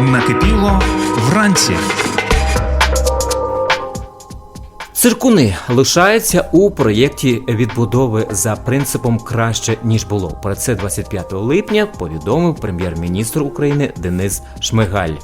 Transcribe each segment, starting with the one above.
Накипіло вранці. Циркуни лишаються у проєкті відбудови за принципом краще ніж було. Про це 25 липня повідомив прем'єр-міністр України Денис Шмигаль.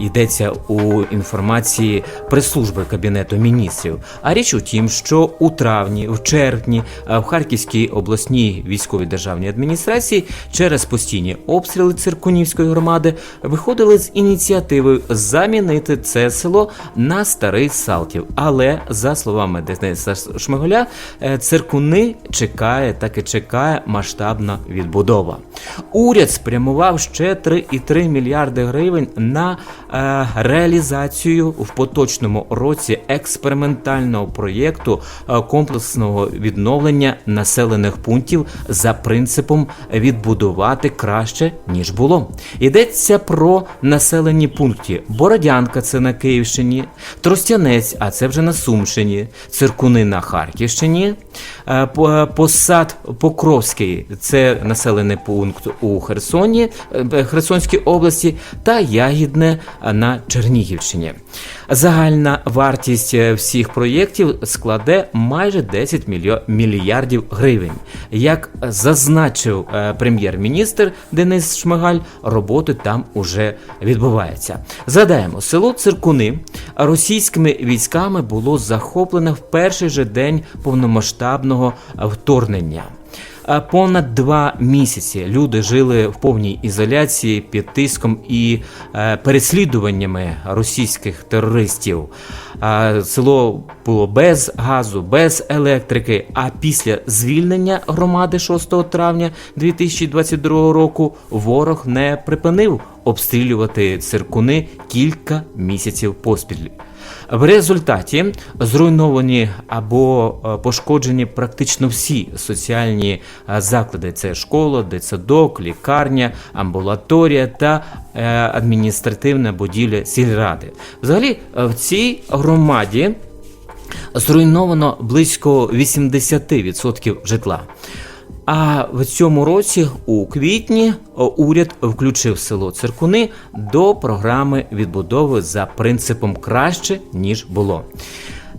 Йдеться у інформації прес-служби кабінету міністрів. А річ у тім, що у травні, в червні, а, в Харківській обласній військовій державній адміністрації через постійні обстріли циркунівської громади виходили з ініціативою замінити це село на старий Салтів. Але за словами Дениса Шмигаля, е, циркуни чекає, так і чекає масштабна відбудова. Уряд спрямував ще 3,3 мільярди гривень на е, реалізацію в поточному році експериментального проєкту е, комплексного відновлення населених пунктів за принципом відбудувати краще ніж було. Йдеться про населені пункти Бородянка, це на Київщині, Тростянець, а це вже на Сумщині, Циркуни на Харківщині, е, Посад Покровський, це населений пункт у Херсоні, е, Херсонській області, та Ягідне е, на Чернігівщині. Загальна вартість е, всіх проєктів складе майже 10 мільярдів гривень. Як зазначив е, прем'єр-міністр Денис Шмигаль, роботи там уже відбуваються. Згадаємо, село Циркуни російськими військами було захоплено в перший же день повномасштабного вторгнення. Понад два місяці люди жили в повній ізоляції під тиском і е, переслідуваннями російських терористів. Село було без газу, без електрики. А після звільнення громади 6 травня 2022 року ворог не припинив обстрілювати циркуни кілька місяців поспіль. В результаті зруйновані або е, пошкоджені практично всі соціальні е, заклади: це школа, дитсадок, лікарня, амбулаторія та е, адміністративна будівля сільради. Взагалі, в цій громаді зруйновано близько 80% житла. А в цьому році, у квітні, уряд включив село Циркуни до програми відбудови за принципом краще ніж було.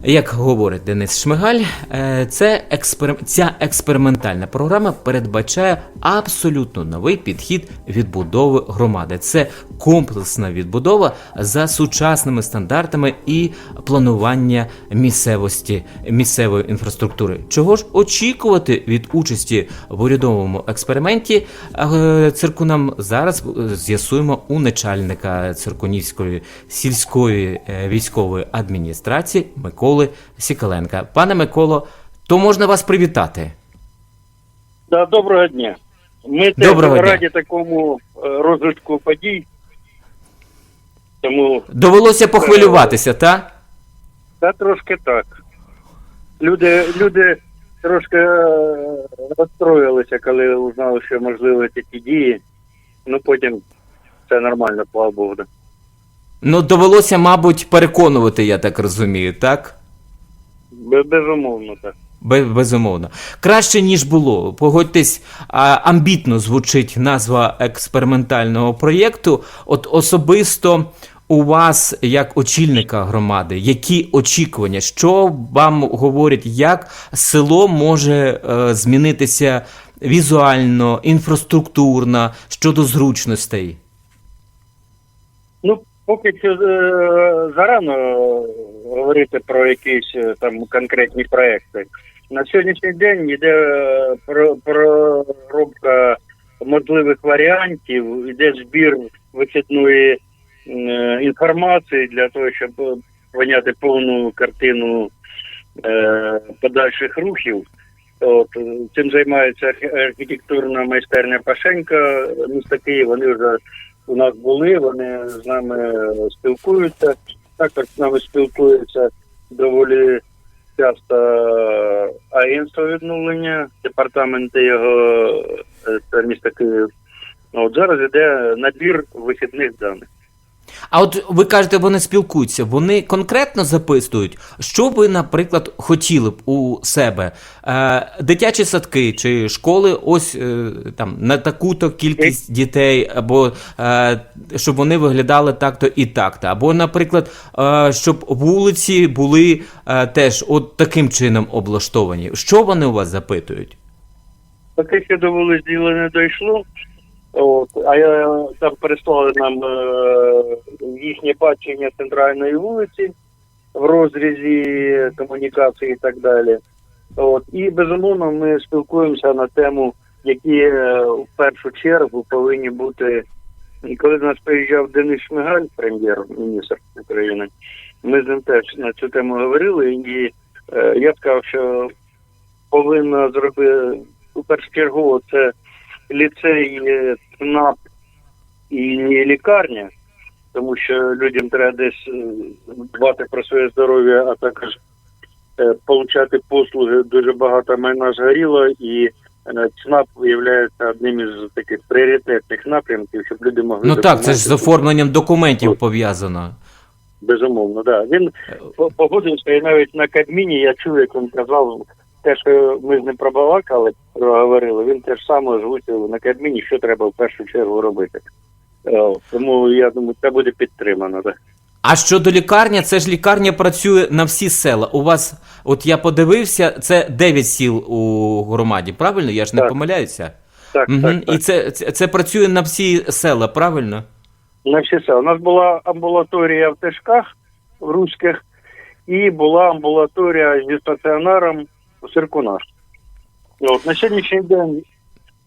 Як говорить Денис Шмигаль, е, це експерим... ця експериментальна програма передбачає абсолютно новий підхід відбудови громади. Це комплексна відбудова за сучасними стандартами і планування місцевості місцевої інфраструктури. Чого ж очікувати від участі в урядовому експерименті? Е, Циркунам зараз е, з'ясуємо у начальника циркунівської сільської військової адміністрації Миколи Сікаленка. Пане Миколо, то можна вас привітати. Да, доброго дня. Ми теж дня. раді такому е, розвитку подій. Тому Довелося похвилюватися, та? та трошки так. Люди, люди трошки е, розстроїлися, коли узнали, що можливі такі дії. Ну потім все нормально, слава Богу. Ну, довелося, мабуть, переконувати, я так розумію, так? Бе- Безумовно, так. Безумовно. Краще, ніж було. Погодьтесь, амбітно звучить назва експериментального проєкту. От особисто у вас, як очільника громади, які очікування, що вам говорять, як село може е, змінитися візуально, інфраструктурно щодо зручностей? Поки що е, зарано говорити про якісь е, там конкретні проекти. На сьогоднішній день йде е, проробка можливих варіантів, йде збір вихідної інформації для того, щоб поняти повну картину подальших рухів. От цим займається архі- архітектурна майстерня Пашенка міста Київ. Вони вже у нас були, вони з нами спілкуються. Також з нами спілкуються доволі часто агентство відновлення, департаменти його е, це міста Київ. От зараз іде набір вихідних даних. А от ви кажете, вони спілкуються, вони конкретно записують, що ви, наприклад, хотіли б у себе? Е, дитячі садки чи школи, ось е, там на таку-то кількість дітей, або е, щоб вони виглядали так-то і так-то. Або, наприклад, е, щоб вулиці були е, теж от таким чином облаштовані. Що вони у вас запитують? Поки що до вулиць діло не дійшло. От, а я там переслали нам е, їхнє бачення центральної вулиці в розрізі комунікації і так далі. От, і безумовно ми спілкуємося на тему, які е, в першу чергу повинні бути. І коли до нас приїжджав Денис Шмигаль, прем'єр-міністр України, ми з ним теж на цю тему говорили, і е, я сказав, що повинна зробити у першу чергу це ліцей, е, ЦНАП і не лікарня, тому що людям треба десь е, дбати про своє здоров'я, а також е, получати послуги. Дуже багато майна згоріло, і е, ЦНАП є одним із таких пріоритетних напрямків, щоб люди могли Ну так, це ж з оформленням документів пов'язано. Безумовно, да. Він погодився і навіть на Кабміні я чув, як він казав, те, що ми з ним пробалакали, проговорили, він теж саме озвучив на Кабміні, що треба в першу чергу робити. Е, Тому я думаю, це буде підтримано. Да. А щодо лікарня, це ж лікарня працює на всі села. У вас, от я подивився, це 9 сіл у громаді, правильно? Я ж не Так. помиляюся. Так, Мгм. так, так. І це, це, це працює на всі села, правильно? На всі села. У нас була амбулаторія в Тишках в Руських, і була амбулаторія зі стаціонаром у Сиркунах. От, на сьогоднішній день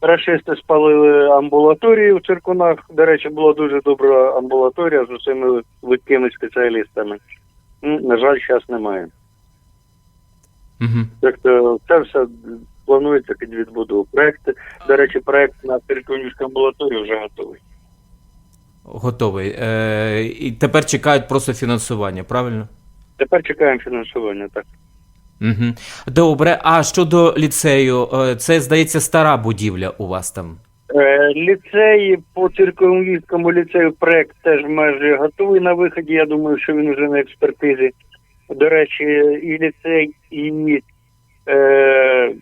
рашисти спалили амбулаторію в Циркунах. До речі, була дуже добра амбулаторія з усіми видкими спеціалістами. На жаль, зараз немає. Угу. Так то це все планується під відбудову. Проект, до речі, проект на Циркунівську амбулаторію вже готовий. Готовий. Е, і тепер чекають просто фінансування, правильно? Тепер чекаємо фінансування. Так. Добре, а щодо ліцею, е, це, здається, стара будівля у вас там. Е, Ліцей по циркулівському ліцею проект теж майже готовий на виході. Я думаю, що він вже на експертизі. До речі, і ліцей, і, е,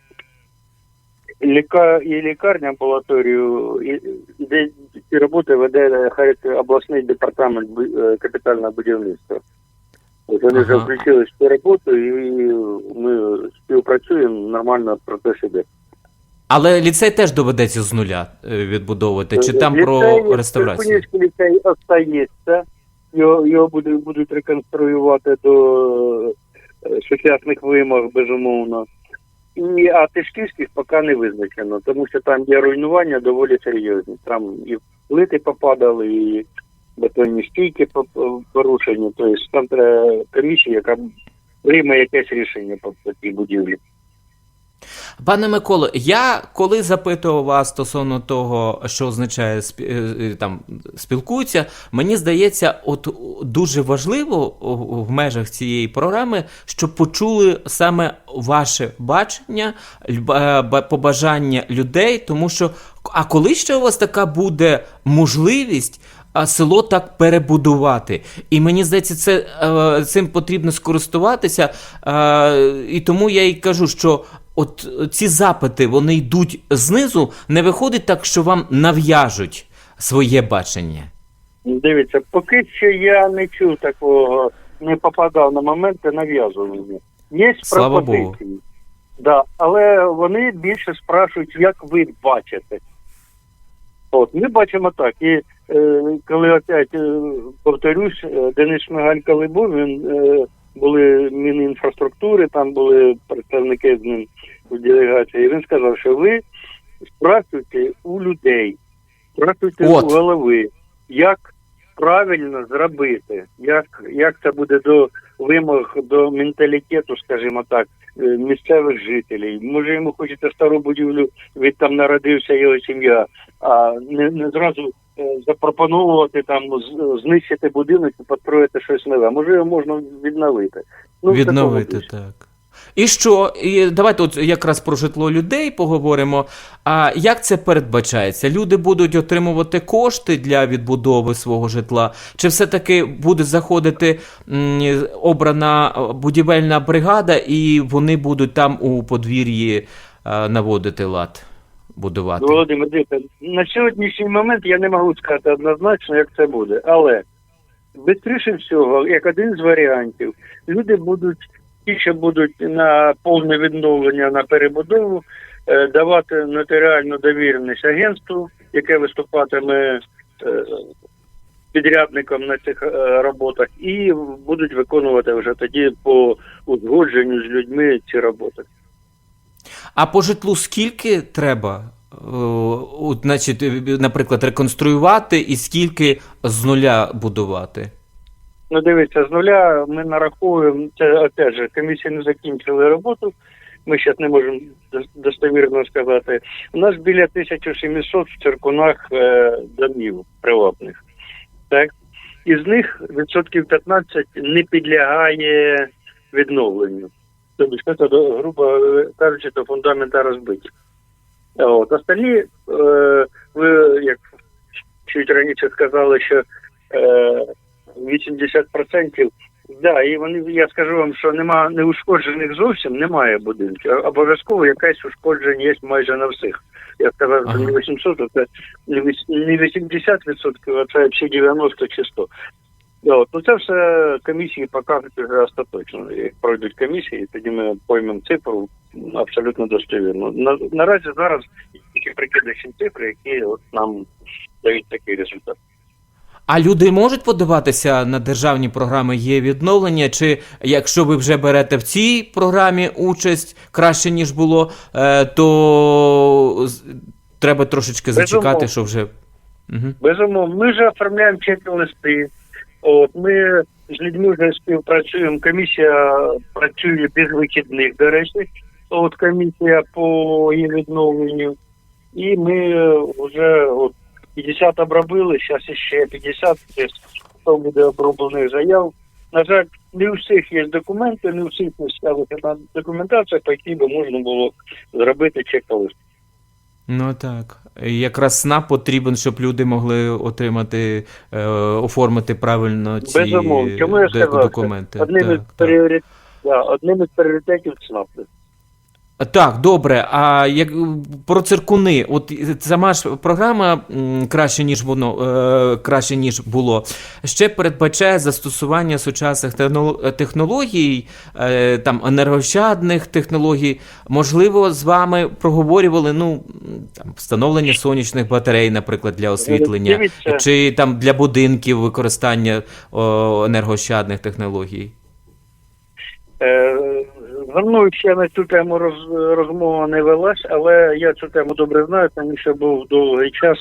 ліка, і лікарня амбулаторію, і, і ці роботи веде обласний департамент е, капітального будівництва. От вони вже включились в цю роботу, і ми співпрацюємо, нормально процес іде. Але ліцей теж доведеться з нуля е, відбудовувати, чи там про реставрацію? Циркунівський ліцей остається. Його, його буде, будуть реконструювати до е, сучасних вимог, безумовно. І, а Тишківських поки не визначено, тому що там є руйнування доволі серйозні. Там і плити попадали, і бетонні стійки по- порушені. Тобто там треба комісія, яка прийме якесь рішення по, цій будівлі. Пане Миколо, я коли запитував вас стосовно того, що означає е, е, там спілкуються, мені здається, от дуже важливо в межах цієї програми, щоб почули саме ваше бачення, побажання людей, тому що а коли ще у вас така буде можливість? А село так перебудувати, і мені здається, це е, цим потрібно скористуватися. Е, і тому я і кажу, що от ці запити вони йдуть знизу, не виходить так, що вам нав'яжуть своє бачення. Дивіться, поки що я не чув такого, не попадав на моменти нав'язування. Є Слава пропозиції. Да, але вони більше спрашують, як ви бачите. От, ми бачимо так. І е, коли опять е, повторюсь, е, Денис Шмигаль, коли був, він е, були Мінінфраструктури, там були представники з ним у делегації. Він сказав, що ви спрашуйте у людей, спрашуйте От. у голови, як правильно зробити, як, як це буде до вимог до менталітету, скажімо так, місцевих жителів. Може, йому хочеться стару будівлю, він там народився його сім'я, а не, не зразу е, запропонувати там знищити будинок і построїти щось нове. Може, його можна відновити. Ну, Відновити так. І що? І давайте от якраз про житло людей поговоримо. А як це передбачається? Люди будуть отримувати кошти для відбудови свого житла? Чи все-таки буде заходити м, обрана е, будівельна бригада, і вони будуть там у подвір'ї е, наводити лад, будувати? Володимир, дивіться, на сьогоднішній момент я не можу сказати однозначно, як це буде. Але швидше всього, як один з варіантів, люди будуть, що будуть на повне відновлення на перебудову, е, давати нотаріальну довіреність агентству, яке виступатиме е, підрядником на цих е, роботах, і будуть виконувати вже тоді по узгодженню з людьми ці роботи. А по житлу скільки треба? значить, наприклад, реконструювати і скільки з нуля будувати? Ну, дивіться, з нуля ми нараховуємо, це опять же, комісії не закінчили роботу. Ми зараз не можемо достовірно сказати. У нас біля 1700 в циркунах е, домів приватних. Так? Із них відсотків 15 не підлягає відновленню. Тобто, це, грубо кажучи, до фундамента розбиті. От. Остальні, е, ви як чуть раніше сказали, що е, 80%. Да, і вони, я скажу вам, що нема неушкоджених зовсім немає будинків. Обов'язково якесь ушкодження є майже на всіх. Я сказав, що не 800, це не 80%, а це всі 90 чи 100. От. Ну це все комісії покажуть вже остаточно. Як пройдуть комісії, тоді ми поймемо цифру абсолютно достовірно. На, наразі зараз тільки прикидачі цифри, які от нам дають такий результат. А люди можуть подаватися на державні програми є відновлення, чи якщо ви вже берете в цій програмі участь краще ніж було, е, то треба трошечки зачекати, Безумовно. що вже. Угу. Безумовно, ми вже оформляємо чек-листи. От ми з людьми вже співпрацюємо. Комісія працює без вихідних, до речі. От комісія по її відновленню. І ми вже от 50 обробили, зараз ще 50, десь 100 буде оброблених заяв. На жаль, не у всіх є документи, не у всіх є документація, по якій би можна було зробити чек-лист. Ну так. Якраз СНАП потрібен, щоб люди могли отримати, е, оформити правильно ці Безумовно. Чому я сказав, документи. Одним із Так, так. пріорит... да, одним із пріоритетів ЦНАП. Так, добре. А як про циркуни, от сама ж програма краще ніж воно е, краще ніж було, ще передбачає застосування сучасних технологій, е, там енергощадних технологій. Можливо, з вами проговорювали ну там встановлення сонячних батарей, наприклад, для освітлення, чи там для будинків використання енергощадних технологій. Мною ще на цю тему роз, розмова не велась, але я цю тему добре знаю, тому що був довгий час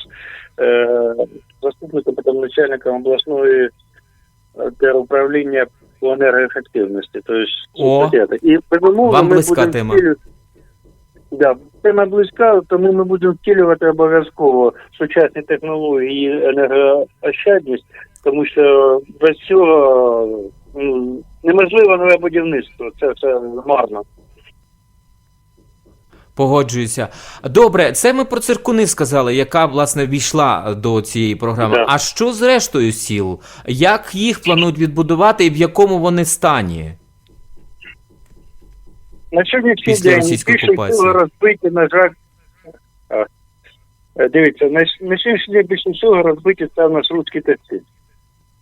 е, заступником потім начальником обласної е, теруправління по енергоефективності. Тобто, О, і безумовно вам ми близька тема. Да, тема близька, тому ми будемо втілювати обов'язково сучасні технології і енергоощадність, тому що без цього неможливо нове будівництво. Це все марно. Погоджуюся. Добре, це ми про циркуни сказали, яка власне війшла до цієї програми. Да. А що з рештою сіл? Як їх планують відбудувати і в якому вони стані? На сьогоднішній Після день російської більше окупації. всього розбиті, на жаль. А, е, Дивіться, на, с- на сьогоднішній день більше всього розбиті це в нас русські тексти.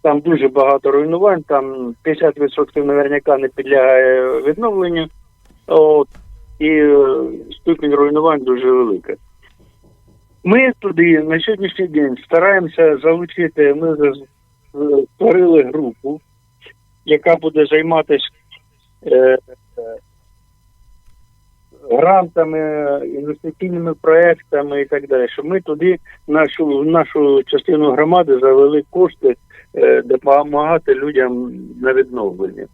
Там дуже багато руйнувань, там 50% наверняка не підлягає відновленню. От, і е, ступінь руйнувань дуже велика. Ми туди на сьогоднішній день стараємося залучити, ми створили групу, яка буде займатися е, грантами, інвестиційними проектами і так далі, щоб ми туди нашу в нашу частину громади завели кошти допомагати людям на відновлення.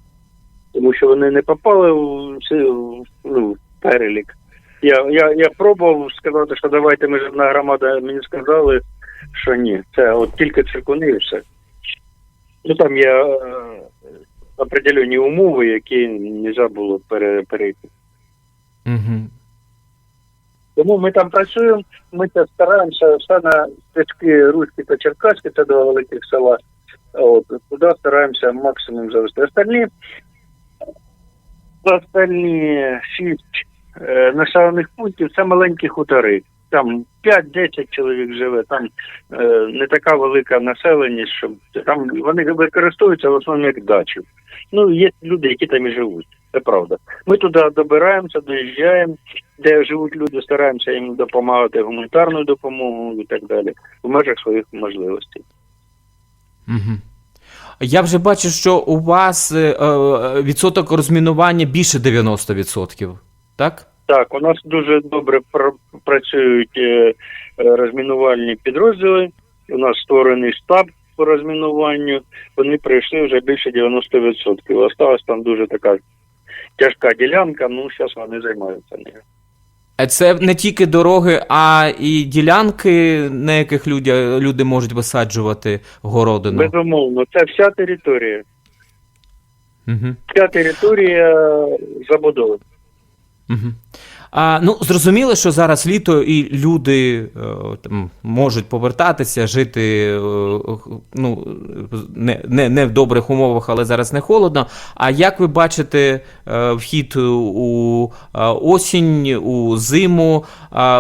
Тому що вони не попали в, ну, в перелік. Я, я, я пробував сказати, що давайте ми ж одна громада, мені сказали, що ні. Це от тільки циркуни і все. Ну там є е, определені умови, які не можна було пере, перейти. Угу. Тому ми там працюємо, ми це стараємося все на стежки Руські та Черкаські, це два великих села. От, туди стараємося максимум завести. Остальні, остальні шість е, населених пунктів це маленькі хутори. Там 5-10 чоловік живе, там е, не така велика населеність, щоб там вони використовуються в основному як дачі. Ну, є люди, які там і живуть. Це правда. Ми туди добираємося, доїжджаємо, де живуть люди, стараємося їм допомагати гуманітарною допомогою і так далі, в межах своїх можливостей. Угу. Я вже бачу, що у вас е, е, відсоток розмінування більше 90%, так? Так, у нас дуже добре пр- працюють е, розмінувальні підрозділи. У нас створений штаб по розмінуванню. Вони пройшли вже більше 90%. Осталась там дуже така тяжка ділянка, ну зараз вони займаються нею. Е, Це не тільки дороги, а і ділянки, на яких люди, люди можуть висаджувати городину. Безумовно, це вся територія. Угу. Вся територія забудови. Угу. А, ну, зрозуміло, що зараз літо і люди е, там, можуть повертатися, жити е, ну, не, не, не в добрих умовах, але зараз не холодно. А як ви бачите е, вхід у осінь, у зиму?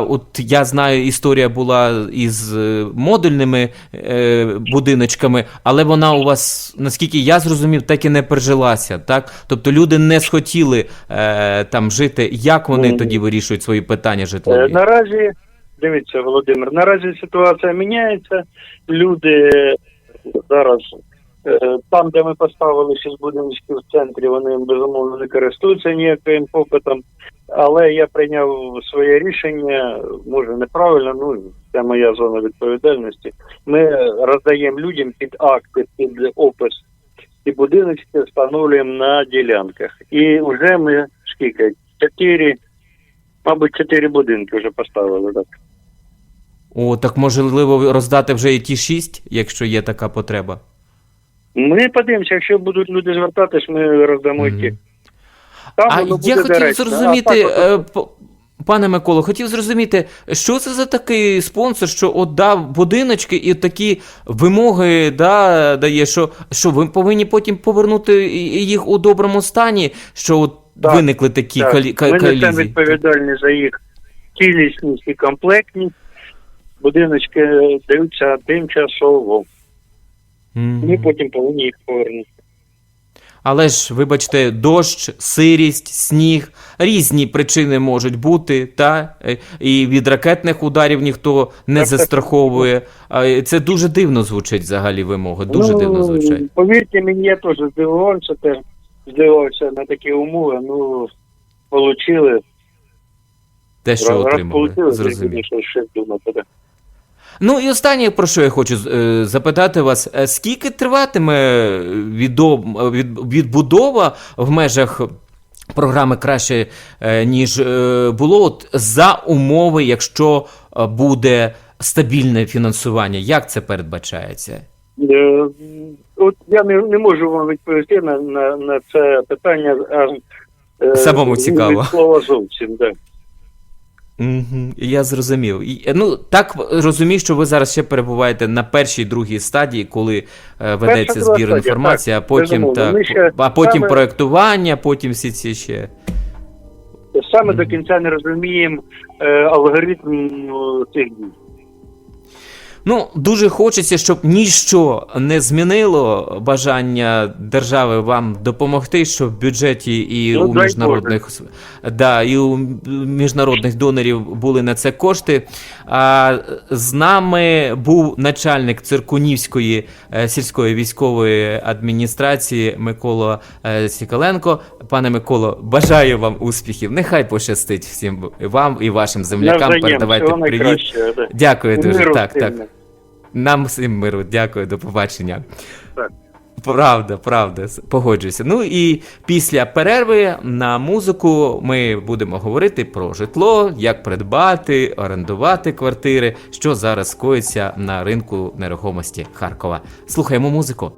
От я знаю, історія була із модульними будиночками, але вона у вас, наскільки я зрозумів, так і не прижилася. Так? Тобто люди не схотіли там жити. Як вони Ну, тоді вирішують свої питання Е, житлові? Наразі, дивіться, Володимир, наразі ситуація міняється. Люди зараз е, там, де ми поставили шість будиночків в центрі, вони безумовно не користуються ніяким попитом. Але я прийняв своє рішення, може неправильно, ну це моя зона відповідальності. Ми роздаємо людям під акти, під опис ці будиночки встановлюємо на ділянках. І вже ми скільки? Чотири, мабуть, чотири будинки вже поставили. Так. О, так можливо роздати вже і ті шість, якщо є така потреба. Ми подивимося, якщо будуть люди звертатись, ми роздамо Мгм. ті. Там А я хотів доречно. зрозуміти, А так е, пане Миколо, хотів зрозуміти, що це за такий спонсор, що от дав будиночки і такі вимоги да, дає, що, що ви повинні потім повернути їх у доброму стані, що от Так, виникли такі Так, калі, Ми несемо колізії. відповідальність за їх цілісність і комплектність. Будиночки даються тимчасово. Ми потім повинні їх повернути. Але ж, вибачте, дощ, сирість, сніг, різні причини можуть бути, та е, і від ракетних ударів ніхто не застраховує. Це дуже дивно звучить взагалі вимоги. Дуже ну, дивно звучать. Повірте мені, я теж здивувався, теж здивувався на такі умови. Ну, отримали. Те, що Раз отримали. Зрозуміло. Зрозуміло. Що ще думати. да. Ну і останнє, про що я хочу е, запитати вас: Е, скільки триватиме відо- від, відбудова в межах програми краще, е, ніж е, було, от, за умови, якщо е, буде стабільне фінансування? Як це передбачається? Е, От я не, не можу вам відповісти на, на, на це питання. А, е, Самому цікаво. від Слова зовсім, да. Угу, я зрозумів. І, ну, так розумію, що ви зараз ще перебуваєте на першій другій стадії, коли е, ведеться Перша, збір інформації, так, а потім так, ще а потім саме- проектування, потім всі ці ще. Саме Мгм. до кінця не розуміємо е, алгоритм е, цих дій. Ну, дуже хочеться, щоб ніщо не змінило бажання держави вам допомогти, щоб в бюджеті і Ну, у міжнародних да, і у міжнародних донорів були на це кошти. А з нами був начальник Циркунівської е, сільської військової адміністрації Микола е, Сікаленко. Пане Миколо, бажаю вам успіхів. Нехай пощастить всім вам і вашим землякам. Передавайте привіт. Дякую дуже. Так, так. Нам всім миру, дякую, до побачення. Так. Правда, правда, погоджуюся. Ну і після перерви на музику ми будемо говорити про житло, як придбати, орендувати квартири, що зараз коїться на ринку нерухомості Харкова. Слухаємо музику.